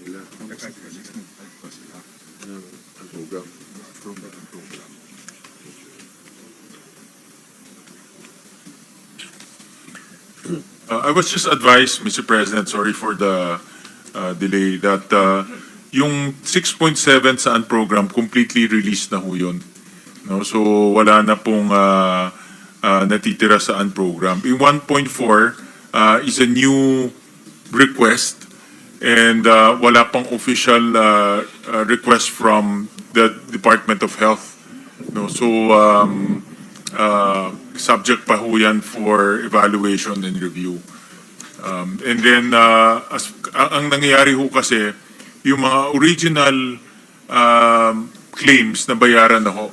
ginamit pa rin nila. Ng program. Program, program. Uh, I was just advised, Mr. President, sorry for the uh, delay, that uh, yung 6.7 sa program completely released na ho yun. No? So wala na pong uh, uh, natitira sa program. Yung 1.4 uh, is a new request and uh, wala pang official uh, uh, request from the Department of Health. No? So um, uh, subject pa ho yan for evaluation and review. Um, and then, uh, as, ang, ang nangyayari ho kasi, yung mga original um, claims na bayaran na ho.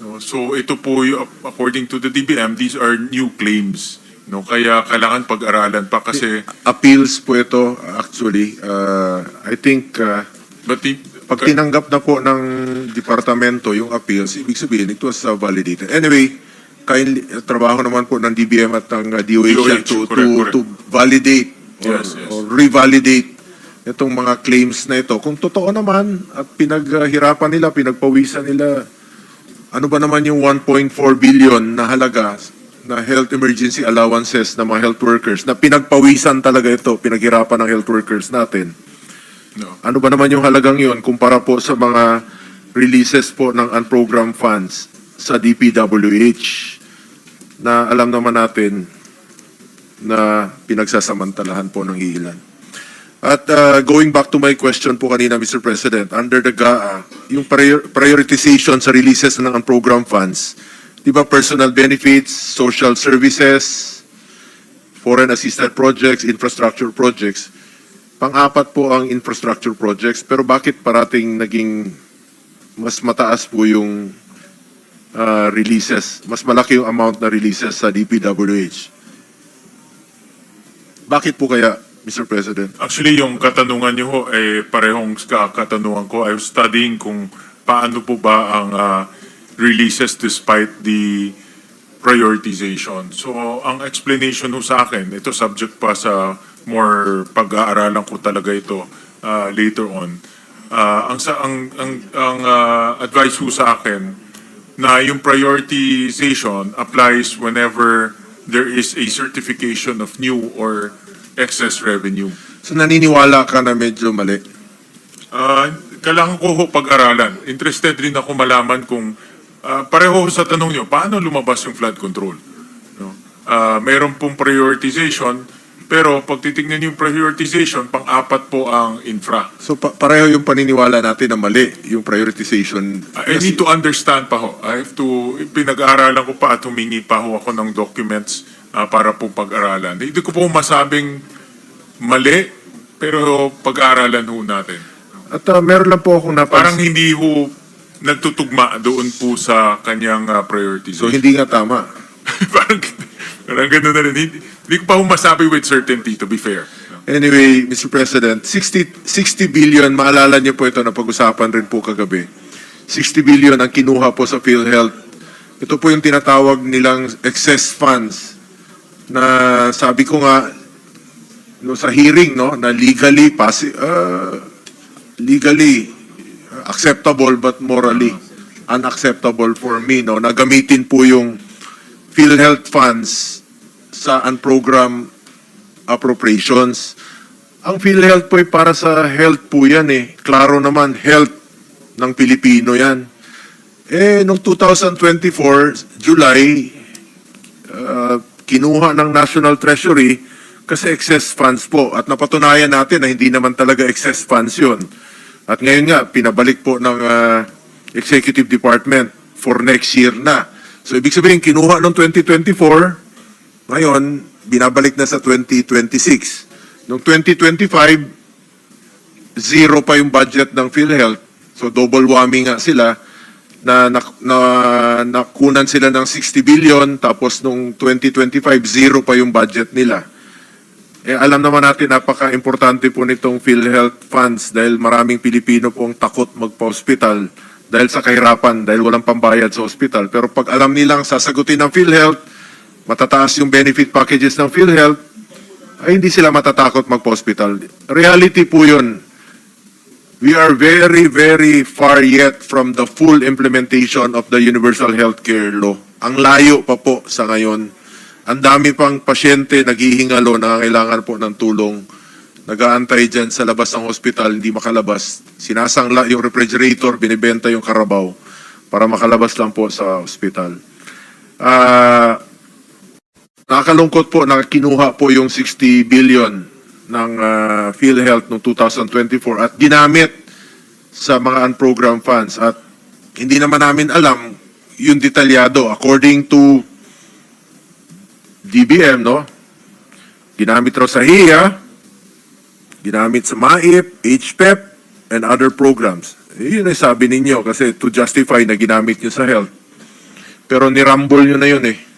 No? So ito po, according to the DBM, these are new claims. No? Kaya kailangan pag-aralan pa kasi, Appeals po ito, actually. Uh, I think, uh, but the, pag tinanggap na po ng departamento yung appeals, ibig sabihin, it was uh, validated. Anyway, kindly, trabaho naman po ng DBM at ng uh, DOH, DOH, to, correct, to, correct. to validate or, Yes, yes. or revalidate itong mga claims na ito. Kung totoo naman at pinaghirapan nila, pinagpawisan nila, ano ba naman yung 1.4 billion na halaga na health emergency allowances ng mga health workers na pinagpawisan talaga ito, pinaghirapan ng health workers natin. no. Ano ba naman yung halagang yun kumpara po sa mga releases po ng unprogrammed funds sa DPWH na alam naman natin na pinagsasamantalahan po ng ilan. At uh, going back to my question po kanina, Mr. President, under the GAA, yung prior- prioritization sa releases ng unprogrammed funds, di ba personal benefits, social services, foreign assisted projects, infrastructure projects, Pang-apat po ang infrastructure projects, pero bakit parating naging mas mataas po yung ah, releases, mas malaki yung amount na releases sa DPWH? Bakit po kaya, Mr. President? Actually, yung katanungan niyo ho, eh, parehong ka- katanungan ko. I was studying kung paano po ba ang ah, releases despite the prioritization. So, ang explanation ho sa akin, ito subject pa sa more pag-aaralan ko talaga ito ah, later on. Ah, ang sa ang ang ang ah, advice ho sa akin na yung prioritization applies whenever there is a certification of new or excess revenue. So naniniwala ka na medyo mali. Ah, kailangan ko ho pag-aralan. Interested rin ako malaman kung ah, pareho sa tanong nyo, paano lumabas yung flood control? No? Ah, meron pong prioritization, pero pag titignan yung prioritization, pang-apat po ang infra. So pa- pareho yung paniniwala natin na mali, yung prioritization. I need to understand pa ho. I have to, pinag-aaralan ko pa at humingi pa ho ako ng documents ah, para po pag-aralan. Hindi ko po masabing mali, pero pag-aaralan ho natin. At ah, meron lang po akong Parang napansin. hindi ho nagtutugma doon po sa kanyang uh, So prioritization. hindi nga tama. parang, parang gano'n na rin. Hindi, hindi ko pa ho masabi with certainty, to be fair. Anyway, Mr. President, 60, 60 billion, maalala niyo po ito na pag-usapan rin po kagabi. 60 billion ang kinuha po sa PhilHealth. Ito po yung tinatawag nilang excess funds na sabi ko nga no, sa hearing no na legally pasi, uh, legally acceptable but morally unacceptable for me no na gamitin po yung PhilHealth funds sa unprogrammed appropriations. Ang PhilHealth po ay para sa health po yan eh. Klaro naman, health ng Pilipino yan. Eh, noong 2024, July, uh, kinuha ng National Treasury kasi excess funds po. At napatunayan natin na hindi naman talaga excess funds yun. At ngayon nga, pinabalik po ng uh, Executive Department for next year na. So, ibig sabihin, kinuha noong 2024, ngayon, binabalik na sa 2026. Noong 2025, zero pa yung budget ng PhilHealth. So double whammy nga sila na, na, na nakunan sila ng 60 billion tapos nung 2025 zero pa yung budget nila. Eh alam naman natin napaka-importante po nitong PhilHealth funds dahil maraming Pilipino po ang takot magpa-hospital dahil sa kahirapan, dahil walang pambayad sa hospital. Pero pag alam nilang sasagutin ng PhilHealth, matataas yung benefit packages ng PhilHealth, ay hindi sila matatakot mag-hospital. Reality po yun. We are very, very far yet from the full implementation of the Universal Healthcare Law. Ang layo pa po sa ngayon. Ang dami pang pasyente naghihingalo na kailangan po ng tulong. Nag-aantay dyan sa labas ng hospital, hindi makalabas. Sinasangla yung refrigerator, binibenta yung karabaw para makalabas lang po sa hospital. Ah... Nakakalungkot po na kinuha po yung 60 billion ng ah, PhilHealth noong 2024 at ginamit sa mga unprogrammed funds at hindi naman namin alam yung detalyado according to DBM no ginamit raw sa HIA ginamit sa MAIP, HPEP and other programs Eh, yun ay sabi ninyo kasi to justify na ginamit nyo sa health pero nirambol nyo na yun eh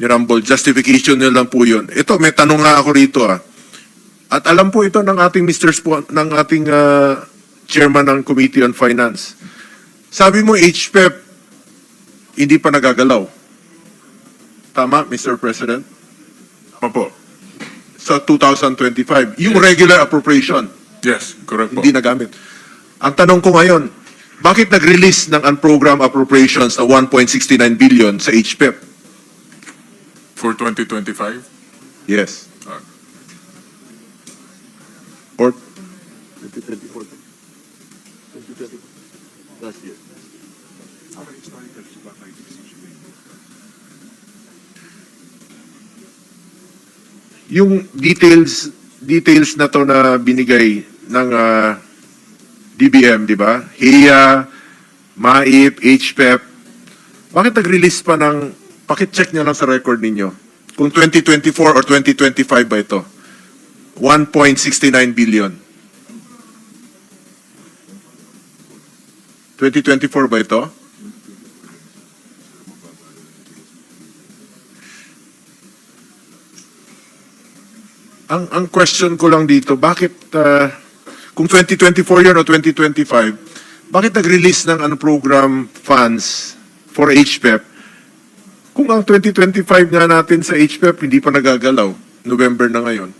ni Rumble, justification nyo lang po yun. Ito, may tanong nga ako rito ah. At alam po ito ng ating Mr. Spo, ng ating ah, chairman ng Committee on Finance. Sabi mo, HPEP, hindi pa nagagalaw. Tama, Mr. President? Tama po. Sa 2025. Yung regular appropriation, Yes, correct po. hindi nagamit. Ang tanong ko ngayon, bakit nag-release ng unprogrammed appropriations na 1.69 billion sa HPEP? For 2025? Yes. Ah. Or yung details details na to na binigay ng ah, DBM, di ba? HIA, MAIP, HPEP. Bakit nag-release pa ng, pakit-check nyo lang sa record ninyo. Kung 2024 or 2025 ba ito? 1.69 billion. 2024 ba ito? Ang ang question ko lang dito, bakit uh, kung 2024 yun o 2025, bakit nag-release ng ano program funds for HPEP? Kung ang 2025 nga natin sa HPEP hindi pa nagagalaw, November na ngayon.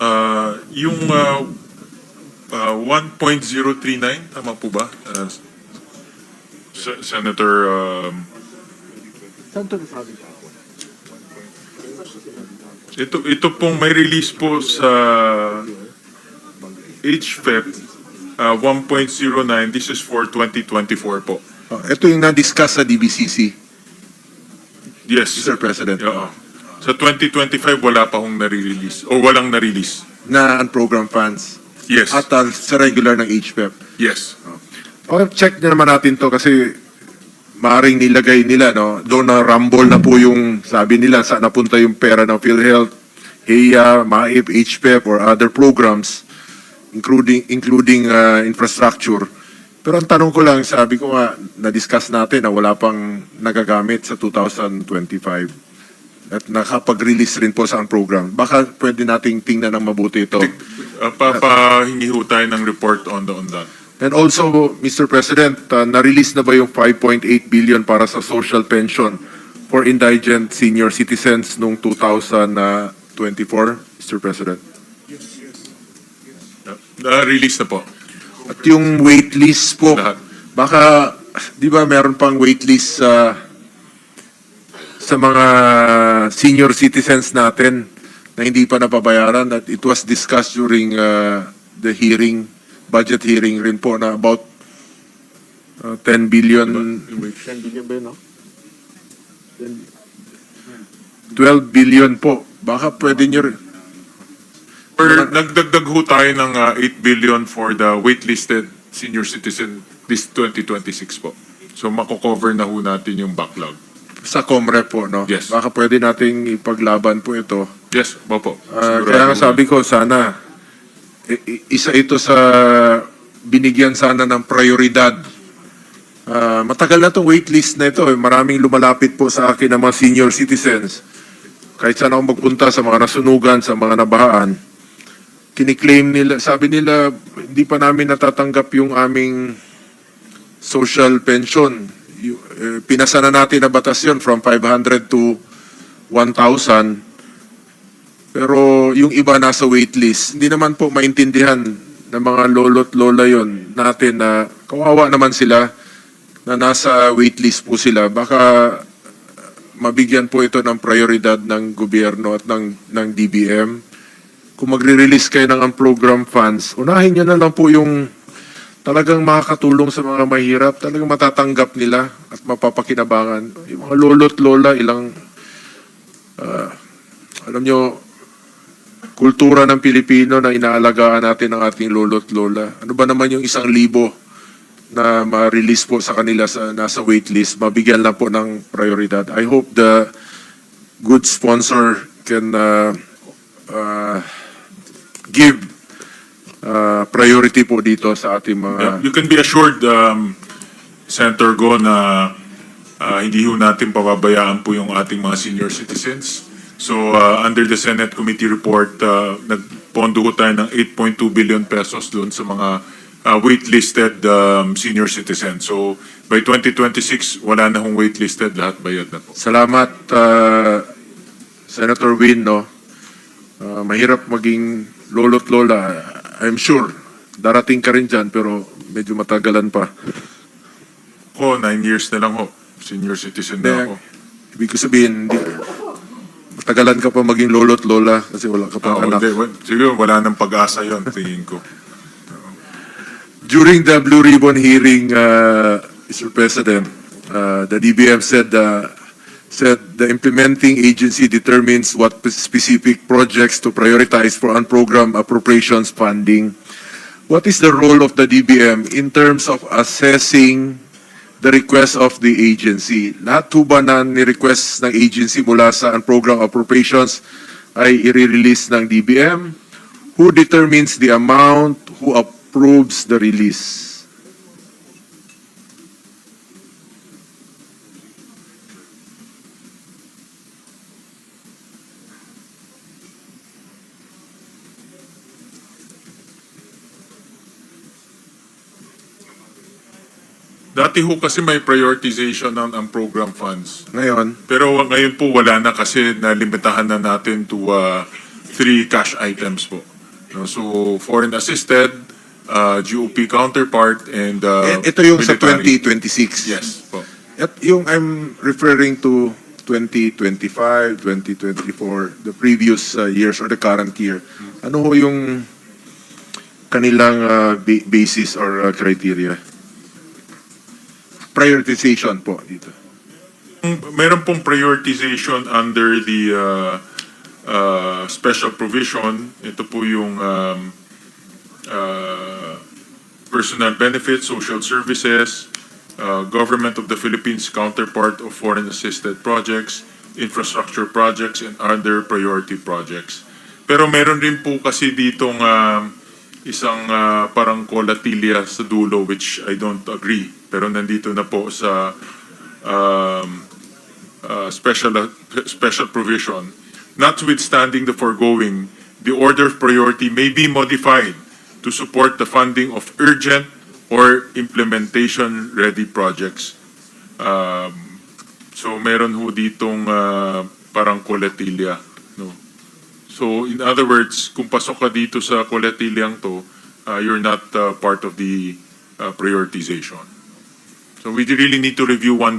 Ah, yung ah, ah, 1.039, tama po ba? Ah, Sen- Senator um, ito ito pong may release po sa HFEP ah, 1.09 this is for 2024 po. Oh, ito yung na-discuss sa DBCC, Yes. Mr. President, Oo. Sa 2025 wala pa hong nare-release o walang na-release. Na unprogram funds Yes. at uh, sa regular ng HPEP. yes. Okay, check na naman natin to kasi maring nilagay nila, no? Doon na rumble na po yung, sabi nila, saan napunta yung pera ng PhilHealth, HIA, MAIP, HPEP, or other programs, including including uh, infrastructure. Pero ang tanong ko lang, sabi ko nga, na-discuss natin na wala pang nagagamit sa 2025 at nakapag-release rin po sa ang program. Baka pwede nating tingnan ng mabuti ito. Uh, papahingi ho tayo ng report on the on that. And also, Mr. President, uh, na-release na ba yung 5.8 billion para sa social pension for indigent senior citizens noong 2024, Mr. President? Na-release na po. At yung waitlist po, Lahat. baka, di ba meron pang waitlist sa sa mga senior citizens natin na hindi pa napabayaran that it was discussed during uh, the hearing, budget hearing rin po na about uh, 10 billion. 10 billion ba yun, no? 12 billion po. Baka pwede nyo rin. Or nagdagdag ho tayo ng ah, 8 billion for the waitlisted senior citizen this 2026 po. So mako-cover na ho natin yung backlog. Sa Comrep po, no? Yes. Baka pwede nating ipaglaban po ito. Yes, opo. Ah, Sigurado kaya nga sabi ko, sana, i- i- isa ito sa binigyan sana ng prioridad. Ah, matagal na itong waitlist na ito. eh. Maraming lumalapit po sa akin ng mga senior citizens. Kahit saan ako magpunta sa mga nasunugan, sa mga nabahaan, kiniklaim nila, sabi nila, hindi pa namin natatanggap yung aming social pension. Eh, pinasa na natin na batas yun from 500 to 1,000. Pero yung iba nasa waitlist, hindi naman po maintindihan ng mga lolo't lola yon natin na kawawa naman sila na nasa waitlist po sila. Baka mabigyan po ito ng prioridad ng gobyerno at ng, ng DBM. Kung magre-release kayo ng program funds, unahin nyo na lang po yung talagang makakatulong sa mga mahirap, talagang matatanggap nila at mapapakinabangan. Yung mga lolo't lola, ilang, ah, alam nyo, kultura ng Pilipino na inaalagaan natin ng ating lolo't lola. Ano ba naman yung isang libo na ma-release po sa kanila sa nasa waitlist, mabigyan lang po ng prioridad. I hope the good sponsor can uh, uh, give uh, priority po dito sa ating mga Yeah, you can be assured, um, Senator Go, na uh, hindi ho natin pababayaan po yung ating mga senior citizens. So, uh, under the Senate Committee report, uh, nagpondo ho tayo ng 8.2 billion pesos doon sa mga uh, waitlisted um, senior citizens. So, by 2026, wala na hong waitlisted, lahat bayad na po. Salamat, uh, Senator Win, no? Uh, mahirap maging lolo't lola. I'm sure, darating ka rin dyan, pero medyo matagalan pa. Ko, nine years na lang ho. Senior citizen na ako. ibig ko sabihin, hindi, matagalan ka pa maging lolo't lola kasi wala ka pang Ah, anak. hindi, wa- siguro wala nang pag-asa yon tingin ko. During the Blue Ribbon hearing, uh, Mr. President, uh, the DBM said, uh, said the implementing agency determines what specific projects to prioritize for unprogrammed appropriations funding. What is the role of the DBM in terms of assessing the request of the agency? Lahat po ba na ni-request ng agency mula sa unprogrammed appropriations ay i-release ng DBM? Who determines the amount? Who approves the release? Dati ho kasi may prioritization ng ang program funds. Ngayon, Pero ngayon po wala na kasi nalimitahan na natin to uh, three cash items po. No, so foreign assisted, uh, GOP counterpart, and uh, eh, ito yung sa military. 2026. Yes po. At yung I'm referring to 2025, 2024, the previous uh, years or the current year. Ano ho yung kanilang uh, ba- basis or uh, criteria? Prioritization po dito. Meron pong prioritization under the uh, uh, special provision. Ito po yung um, uh, personal benefits, social services, uh, government of the Philippines counterpart of foreign assisted projects, infrastructure projects, and other priority projects. Pero meron din po kasi ditong um, isang uh, parang kolatilia sa dulo which I don't agree. Pero nandito na po sa um, uh, special special provision. Notwithstanding the foregoing, the order of priority may be modified to support the funding of urgent or implementation-ready projects. Um, so meron ho ditong uh, parang kolatilia. So in other words, kung pasok ka dito sa kolatiliang to, uh, you're not uh, part of the uh, prioritization. So we really need to review one by